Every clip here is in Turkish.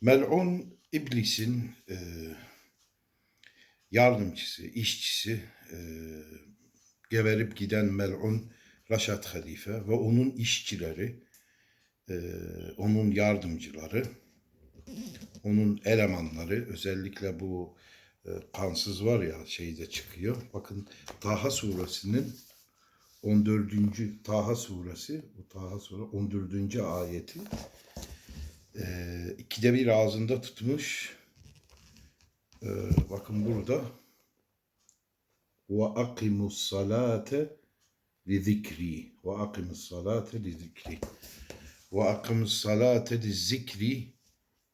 Mel'un iblisin e, yardımcısı, işçisi, e, geberip giden Mel'un Raşat Halife ve onun işçileri, e, onun yardımcıları, onun elemanları, özellikle bu e, kansız var ya şeyde çıkıyor. Bakın Taha suresinin 14. Taha suresi, bu Taha sure 14. ayeti e, ikide bir ağzında tutmuş. E, bakın burada ve akimus salate li zikri ve akimus salate li zikri ve akimus salate li zikri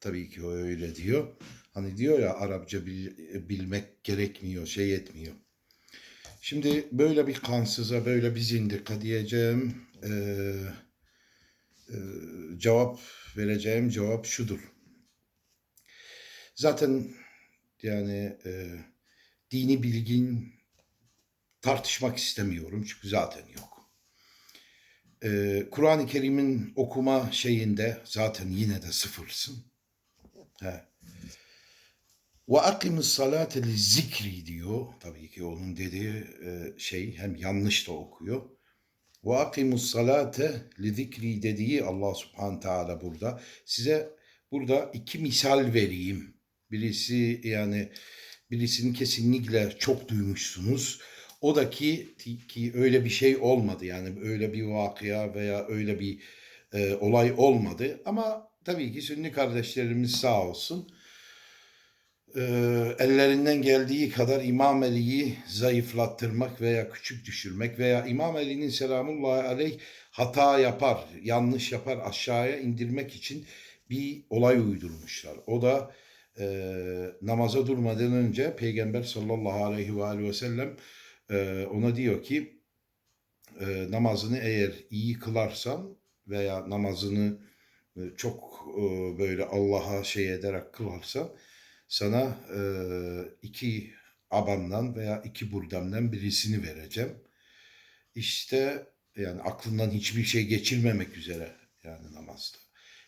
tabii ki o öyle diyor. Hani diyor ya Arapça bil- bilmek gerekmiyor, şey etmiyor. Şimdi böyle bir kansıza, böyle bir zindika diyeceğim. Ee, e, cevap vereceğim cevap şudur. Zaten yani e, dini bilgin tartışmak istemiyorum çünkü zaten yok. E, Kur'an-ı Kerim'in okuma şeyinde zaten yine de sıfırsın. He. Ve akimus salate zikri diyor. Tabii ki onun dediği e, şey hem yanlış da okuyor. Akimus salate zikri dediği Allah subhanahu teala burada. Size burada iki misal vereyim. Birisi yani birisini kesinlikle çok duymuşsunuz. O da ki, ki öyle bir şey olmadı yani öyle bir vakıya veya öyle bir e, olay olmadı. Ama tabii ki Sünni kardeşlerimiz sağ olsun e, ellerinden geldiği kadar İmam Ali'yi zayıflattırmak veya küçük düşürmek veya İmam Ali'nin selamullahi aleyh hata yapar, yanlış yapar aşağıya indirmek için bir olay uydurmuşlar. O da e, namaza durmadan önce Peygamber sallallahu aleyhi ve aleyhi ve sellem e, ona diyor ki e, namazını eğer iyi kılarsan veya namazını e, çok e, böyle Allah'a şey ederek kılarsan sana e, iki abandan veya iki burdamdan birisini vereceğim. İşte yani aklından hiçbir şey geçirmemek üzere yani namazda.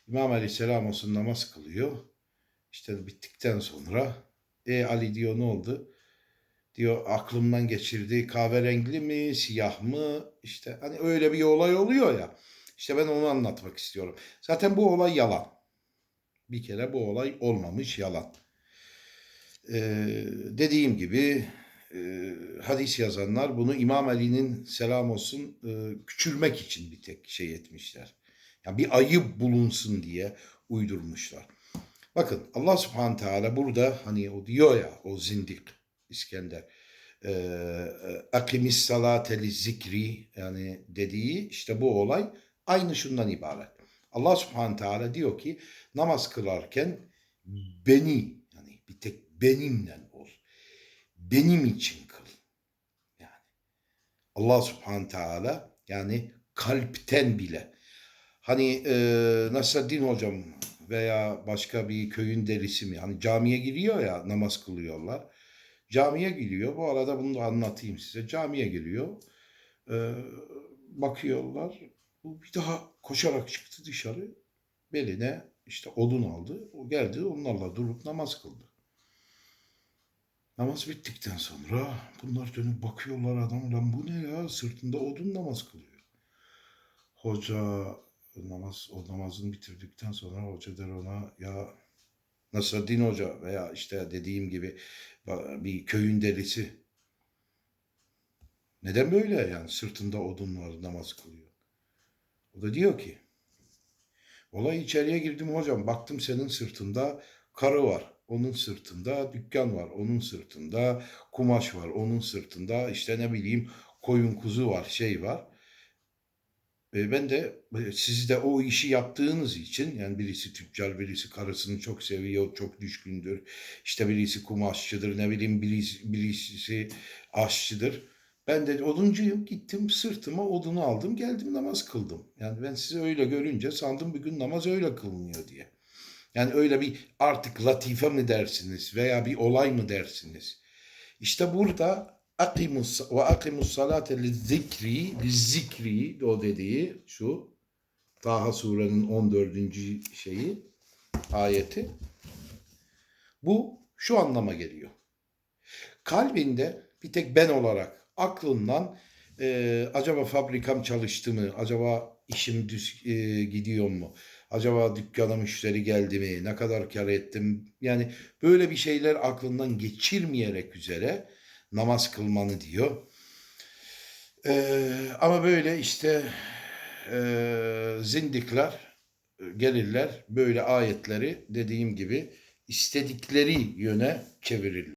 İmam Aleyhisselam olsun namaz kılıyor. İşte bittikten sonra e Ali diyor ne oldu? Diyor aklımdan geçirdiği kahverengili mi, siyah mı? İşte hani öyle bir olay oluyor ya. İşte ben onu anlatmak istiyorum. Zaten bu olay yalan. Bir kere bu olay olmamış yalan. Ee, dediğim gibi e, hadis yazanlar bunu İmam Ali'nin selam olsun e, küçülmek için bir tek şey etmişler. Yani bir ayıp bulunsun diye uydurmuşlar. Bakın Allah subhanahu teala burada hani o diyor ya o zindik İskender e, akimis salate li zikri yani dediği işte bu olay aynı şundan ibaret. Allah subhanahu teala diyor ki namaz kılarken beni benimle ol. Benim için kıl. Yani Allah subhanahu teala yani kalpten bile. Hani e, Nasreddin hocam veya başka bir köyün delisi mi? Hani camiye giriyor ya namaz kılıyorlar. Camiye giriyor. Bu arada bunu da anlatayım size. Camiye giriyor. E, bakıyorlar. Bu bir daha koşarak çıktı dışarı. Beline işte odun aldı. O geldi onlarla durup namaz kıldı. Namaz bittikten sonra bunlar dönüp bakıyorlar adam lan bu ne ya sırtında odun namaz kılıyor. Hoca namaz o namazını bitirdikten sonra hoca der ona ya Nasreddin Hoca veya işte dediğim gibi bir köyün delisi. Neden böyle yani sırtında odun var namaz kılıyor. O da diyor ki olay içeriye girdim hocam baktım senin sırtında karı var. Onun sırtında dükkan var. Onun sırtında kumaş var. Onun sırtında işte ne bileyim koyun kuzu var şey var. Ve ben de e, siz de o işi yaptığınız için yani birisi tüccar, birisi karısını çok seviyor, çok düşkündür. İşte birisi kumaşçıdır, ne bileyim birisi, birisi aşçıdır. Ben de oduncuyum, gittim sırtıma odunu aldım, geldim namaz kıldım. Yani ben sizi öyle görünce sandım bir gün namaz öyle kılınıyor diye. Yani öyle bir artık latife mi dersiniz veya bir olay mı dersiniz? İşte burada akimus ve akimus salate li zikri li zikri o dediği şu Taha surenin 14. şeyi ayeti Bu şu anlama geliyor. Kalbinde bir tek ben olarak aklından e, acaba fabrikam çalıştı mı? Acaba işim düz e, gidiyor mu? Acaba dükkana müşteri geldi mi? Ne kadar kar ettim? Yani böyle bir şeyler aklından geçirmeyerek üzere namaz kılmanı diyor. Ee, ama böyle işte e, zindikler gelirler böyle ayetleri dediğim gibi istedikleri yöne çevirirler.